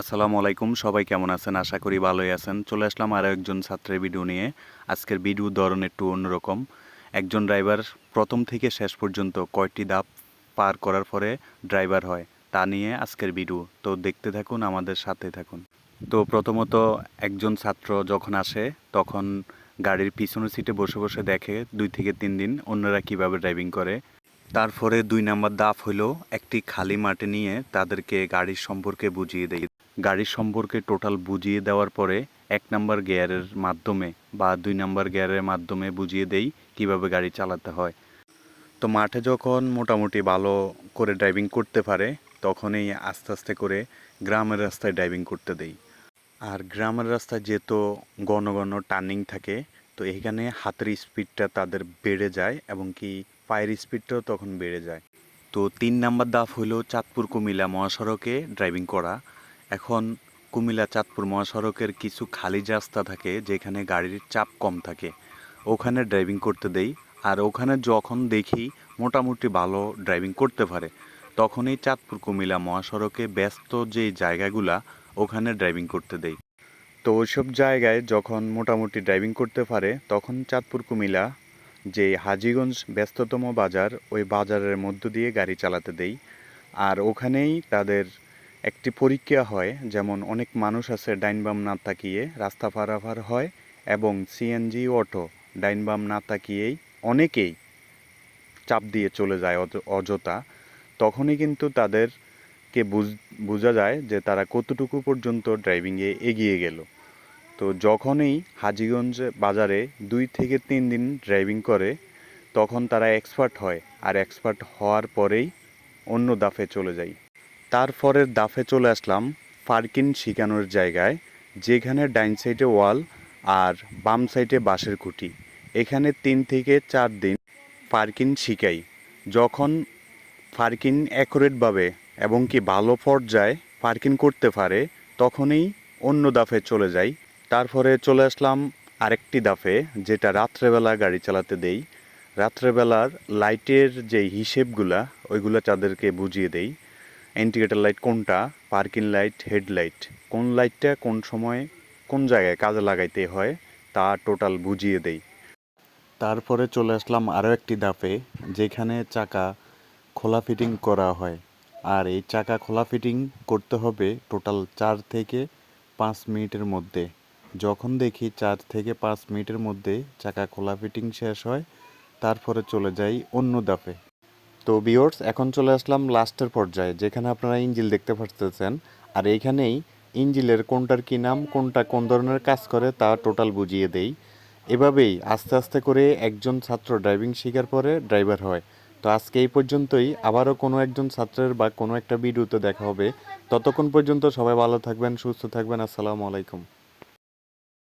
আসসালামু আলাইকুম, সবাই কেমন আছেন? আশা করি ভালোই আছেন। চলে আসলাম আরও একজন ছাত্রের ভিডিও নিয়ে। আজকের ভিডিও ধরন একটু অন্যরকম। একজন ড্রাইভার প্রথম থেকে শেষ পর্যন্ত কয়টি ধাপ পার করার পরে ড্রাইভার হয়, তা নিয়ে আজকের ভিডিও। তো দেখতে থাকুন, আমাদের সাথে থাকুন। তো প্রথমত একজন ছাত্র যখন আসে, তখন গাড়ির পিছনের সিটে বসে বসে দেখে দুই থেকে তিন দিন অন্যরা কীভাবে ড্রাইভিং করে। তারপরে দুই নাম্বার দাফ হলো একটি খালি মাঠে নিয়ে তাদেরকে গাড়ির সম্পর্কে বুঝিয়ে দেয়। গাড়ির সম্পর্কে টোটাল বুঝিয়ে দেওয়ার পরে এক নাম্বার গিয়ারের মাধ্যমে বা দুই নাম্বার গিয়ারের মাধ্যমে বুঝিয়ে দেই কীভাবে গাড়ি চালাতে হয়। তো মাঠে যখন মোটামুটি ভালো করে ড্রাইভিং করতে পারে, তখনই আস্তে আস্তে করে গ্রামের রাস্তায় ড্রাইভিং করতে দেই। আর গ্রামের রাস্তায় যেহেতু ঘন ঘন টার্নিং থাকে, তো এখানে হাতের স্পিডটা তাদের বেড়ে যায় এবং কি পায়ের স্পিডটাও তখন বেড়ে যায়। তো তিন নাম্বার দাফ হলো চাঁদপুর কুমিল্লা মহাসড়কে ড্রাইভিং করা। এখন কুমিল্লা চাঁদপুর মহাসড়কের কিছু খালি রাস্তা থাকে যেখানে গাড়ির চাপ কম থাকে। ওখানে ড্রাইভিং করতে দেই, আর ওখানে যখন দেখি মোটামুটি ভালো ড্রাইভিং করতে পারে, তখনই চাঁদপুর কুমিল্লা মহাসড়কে ব্যস্ত যে জায়গাগুলা, ওখানে ড্রাইভিং করতে দেই। তো ওইসব জায়গায় যখন মোটামুটি ড্রাইভিং করতে পারে, তখন চাঁদপুর কুমিল্লা যে হাজিগঞ্জ ব্যস্ততম বাজার, ওই বাজারের মধ্য দিয়ে গাড়ি চালাতে দেই। আর ওখানেই তাদের একটি পরীক্ষা হয়, যেমন অনেক মানুষ আছে ডাইন বাম না তাকিয়ে রাস্তা পারাপার হয় এবং সিএনজি অটো ডাইন বাম না তাকিয়েই অনেকেই চাপ দিয়ে চলে যায় অযথা। তখনই কিন্তু তাদেরকে বোঝা যায় যে তারা কতটুকু পর্যন্ত ড্রাইভিংয়ে এগিয়ে গেল। তো যখনই হাজিগঞ্জ বাজারে দুই থেকে তিন দিন ড্রাইভিং করে, তখন তারা এক্সপার্ট হয়, আর এক্সপার্ট হওয়ার পরেই অন্য দাফে চলে যায়। তারপরের দাফে চলে আসলাম পার্কিং শিখানোর জায়গায়, যেখানে ডাইন সাইডে ওয়াল আর বাম সাইডে বাঁশের খুঁটি। এখানে তিন থেকে চার দিন পার্কিং শিখাই যখন পার্কিং অ্যাকুরেটভাবে এবং কি ভালো পর্যায়ে পার্কিং করতে পারে, তখনই অন্য দাফে চলে যাই। তারপরে চলে আসলাম আরেকটি দাফে, যেটা রাত্রেবেলা গাড়ি চালাতে দেই। রাত্রেবেলার লাইটের যে হিসেবগুলা, ওইগুলো তাদেরকে বুঝিয়ে দেই। ইন্ডিকেটার লাইট কোনটা? পার্কিং লাইট হেডলাইট কোন লাইটটা কোন সময়, কোন জায়গায় কাজে লাগাইতে হয়, তা টোটাল বুঝিয়ে দেই। তারপরে চলে আসলাম আরও একটি দাফে যেখানে চাকা খোলা ফিটিং করা হয়। আর এই চাকা খোলা ফিটিং করতে হবে টোটাল চার থেকে পাঁচ মিনিটের মধ্যে। যখন দেখি চার থেকে পাঁচ মিনিটের মধ্যে চাকা খোলা ফিটিং শেষ হয়, তারপরে চলে যাই অন্য দাফে তো বিওর্স এখন চলে আসলাম লাস্টের পর্যায়ে, যেখানে আপনারা ইঞ্জিল দেখতে পারতেছেন। আর এইখানেই ইঞ্জিলের কোনটার কী নাম, কোনটা কোন ধরনের কাজ করে তা টোটাল বুঝিয়ে দেই। এভাবেই আস্তে আস্তে করে একজন ছাত্র ড্রাইভিং শেখার পরে ড্রাইভার হয়। তো আজকে এই পর্যন্তই, আবারও কোনো একজন ছাত্রের বা কোনো একটা ভিডিওতে দেখা হবে। ততক্ষণ পর্যন্ত সবাই ভালো থাকবেন, সুস্থ থাকবেন, আসসালামু আলাইকুম।